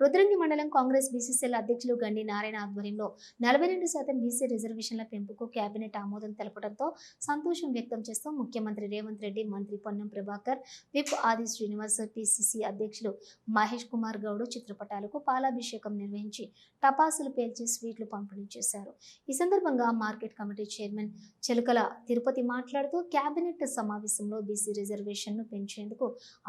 రుద్రంగి మండలం కాంగ్రెస్ బీసీసీఎల్ అధ్యక్షులు గండి నారాయణ ఆధ్వర్యంలో నలభై రెండు శాతం బీసీ రిజర్వేషన్ల పెంపుకు కేబినెట్ ఆమోదం తెలపడంతో సంతోషం వ్యక్తం చేస్తూ ముఖ్యమంత్రి రేవంత్ రెడ్డి మంత్రి పొన్నం ప్రభాకర్ విప్ ఆది శ్రీనివాస్ పిసిసి అధ్యక్షులు మహేష్ కుమార్ గౌడ్ చిత్రపటాలకు పాలాభిషేకం నిర్వహించి టపాసులు పేల్చి స్వీట్లు పంపిణీ చేశారు. ఈ సందర్భంగా market committee chairman Chelukala Tirupati మాట్లాడుతూ కేబినెట్ సమావేశంలో బీసీ రిజర్వేషన్ను పెంచేందుకు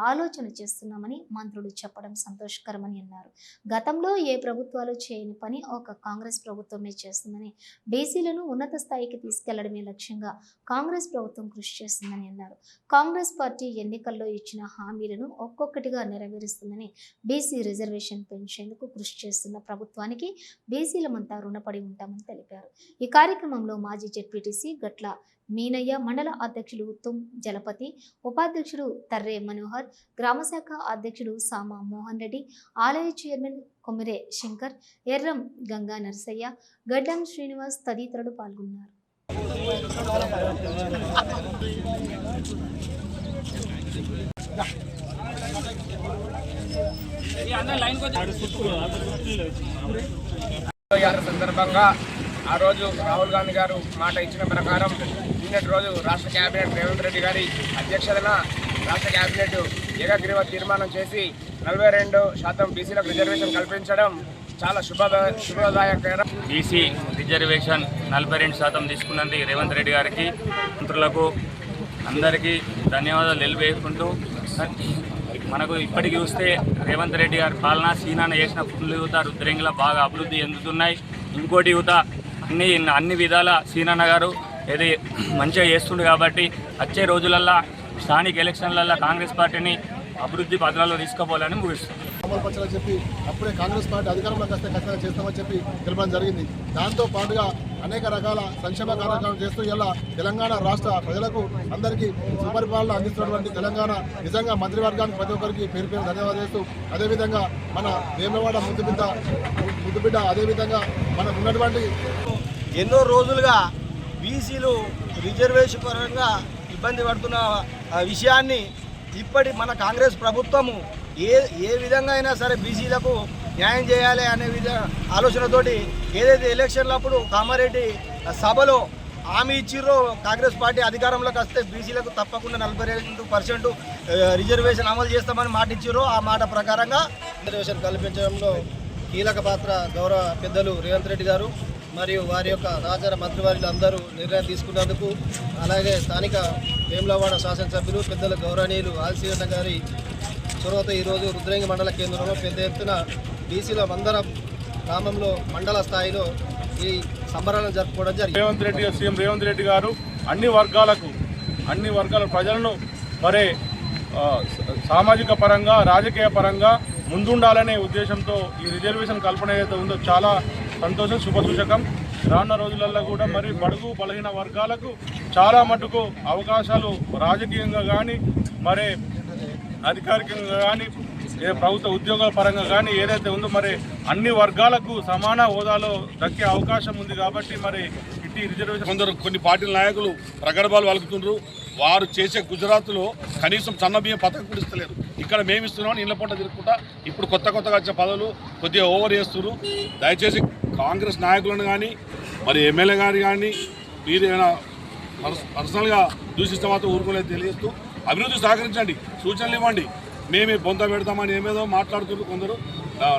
ఆలోచన చేస్తున్నామని మంత్రులు చెప్పడం సంతోషకరమని అన్నారు. గతంలో ఏ ప్రభుత్వాలు చేయని పని ఒక కాంగ్రెస్ ప్రభుత్వమే చేస్తుందని బీసీలను ఉన్నత స్థాయికి తీసుకెళ్ళడమే లక్ష్యంగా కాంగ్రెస్ ప్రభుత్వం కృషి చేస్తుందని అన్నారు. కాంగ్రెస్ పార్టీ ఎన్నికల్లో ఇచ్చిన హామీలను ఒక్కొక్కటిగా నెరవేరుస్తుందని బీసీ రిజర్వేషన్ పెంచేందుకు కృషి చేస్తున్న ప్రభుత్వానికి బీసీలమంతా రుణపడి ఉంటామని తెలిపారు. ఈ కార్యక్రమంలో మాజీ జెడ్పీటీసీ గట్ల మీనయ్య మండల అధ్యక్షులు తుమ్ జలపతి ఉపాధ్యక్షుడు తర్రే మనోహర్ గ్రామశాఖ అధ్యక్షుడు సామా మోహన్ రెడ్డి ఆలయ చైర్మన్ కొమిరే శంకర్ ఎర్రం గంగా నర్సయ్య గడ్డం శ్రీనివాస్ తదితరులు పాల్గొన్నారు. సందర్భంగా ఆ రోజు రాహుల్ గాంధీ గారు మాట ఇచ్చిన ప్రకారం కేబినెట్ రోజు రాష్ట్ర కేబినెట్ రేవంత్ రెడ్డి గారి అధ్యక్షతన రాష్ట్ర కేబినెట్ ఏకగ్రీవ తీర్మానం చేసి నలభై రెండు శాతం బీసీలకు రిజర్వేషన్ కల్పించడం చాలా శుభ శుభదాయకరం. బీసీ రిజర్వేషన్ నలభై రెండు శాతం తీసుకున్నది రేవంత్ రెడ్డి గారికి. మంత్రులకు అందరికీ ధన్యవాదాలు నిలిపేసుకుంటూ మనకు ఇప్పటికి చూస్తే రేవంత్ రెడ్డి గారి పాలన సీనాన చేసిన ఫుల్ యువత రుద్రంగిలా బాగా అభివృద్ధి చెందుతున్నాయి. ఇంకోటి యువత అన్ని అన్ని విధాల సీనాన్న గారు ఏది మంచిగా చేస్తుండు కాబట్టి వచ్చే రోజులల్లో స్థానిక ఎలక్షన్లల్లో కాంగ్రెస్ పార్టీని అభివృద్ధి పథకాల్లో తీసుకుపోవాలని ముగిస్తుంది అమలు పరచాలని చెప్పి అప్పుడే కాంగ్రెస్ పార్టీ అధికారంలోకి వస్తే ఖచ్చితంగా చేస్తామని చెప్పి తెలపడం జరిగింది. దాంతో పాటుగా అనేక రకాల సంక్షేమ కార్యక్రమాలు చేస్తూ ఇలా తెలంగాణ రాష్ట్ర ప్రజలకు అందరికీ సుపరిపాలన అందిస్తున్నటువంటి తెలంగాణ నిజంగా మంత్రివర్గానికి ప్రతి ఒక్కరికి పేరు పేరు ధన్యవాదాలు చేస్తూ అదేవిధంగా మన వేమవాడ ముద్దుబిడ్డ ముద్దుబిడ్డ అదేవిధంగా మనకు ఉన్నటువంటి ఎన్నో రోజులుగా బీసీలు రిజర్వేషన్ పరంగా ఇబ్బంది పడుతున్న విషయాన్ని ఇప్పటి మన కాంగ్రెస్ ప్రభుత్వము ఏ ఏ విధంగా అయినా సరే బీసీలకు న్యాయం చేయాలి అనే విధ ఆలోచనతోటి ఏదైతే ఎలక్షన్లప్పుడు కామారెడ్డి సభలో హామీ ఇచ్చిర్రో కాంగ్రెస్ పార్టీ అధికారంలోకి వస్తే బీసీలకు తప్పకుండా నలభై రెండు పర్సెంట్ రిజర్వేషన్ అమలు చేస్తామని మాట ఇచ్చిర్రో ఆ మాట ప్రకారంగా రిజర్వేషన్ కల్పించడంలో కీలక పాత్ర గౌరవ పెద్దలు రేవంత్ రెడ్డి గారు. మరియు వారి యొక్క రాజర మంత్రివర్యులు అందరూ నిర్ణయం తీసుకున్నందుకు అలాగే స్థానిక వేములవాడ శాసనసభ్యులు పెద్దల గౌరవనీయులు ఆల్సీవన్న గారి చొరవతో ఈరోజు రుద్రంగి మండల కేంద్రంలో పెద్ద ఎత్తున బీసీల మందరం గ్రామంలో మండల స్థాయిలో ఈ సంబరాలను జరుపుకోవడం జరిగింది. రేవంత్ రెడ్డి సీఎం రేవంత్ రెడ్డి గారు అన్ని వర్గాలకు అన్ని వర్గాల ప్రజలను మరి సామాజిక పరంగా రాజకీయ పరంగా ముందుండాలనే ఉద్దేశంతో ఈ రిజర్వేషన్ కల్పన ఏదైతే ఉందో చాలా సంతోషం శుభసూచకం రానున్న రోజులలో కూడా మరి బడుగు బలహీన వర్గాలకు చాలా మటుకు అవకాశాలు రాజకీయంగా కానీ మరి అధికారికంగా కానీ ఏ ప్రభుత్వ ఉద్యోగాల పరంగా కానీ ఏదైతే ఉందో మరి అన్ని వర్గాలకు సమాన హోదాలో దక్కే అవకాశం ఉంది కాబట్టి మరి ఇట్టి రిజర్వేషన్ కొందరు కొన్ని పార్టీల నాయకులు ప్రగడభాలు వలుకుతుండ్రు. వారు చేసే గుజరాత్లో కనీసం సన్నబియ్యం పథకం కూడా ఇస్తలేరు. ఇక్కడ మేము ఇస్తున్నాం ఇళ్ళ పూట తిరుగుకుంటా. ఇప్పుడు కొత్త కొత్తగా వచ్చే పదవులు కొద్దిగా ఓవర్ చేస్తున్నారు దయచేసి కాంగ్రెస్ నాయకులను కానీ మరి ఎమ్మెల్యే గారు కానీ మీరు ఏమైనా పర్సనల్గా దూషిస్తే మాత్రం ఊరుకోలేదు తెలియజేస్తూ అభివృద్ధి సహకరించండి సూచనలు ఇవ్వండి. మేమే బొంత పెడతామని ఏమేదో మాట్లాడుతున్నారు కొందరు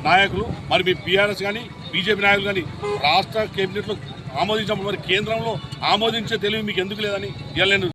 నాయకులు. మరి మీ బీఆర్ఎస్ కానీ బీజేపీ నాయకులు కానీ రాష్ట్ర కేబినెట్లో ఆమోదించినప్పుడు మరి కేంద్రంలో ఆమోదించే తెలివి మీకు ఎందుకు లేదని ఇవాళ నేను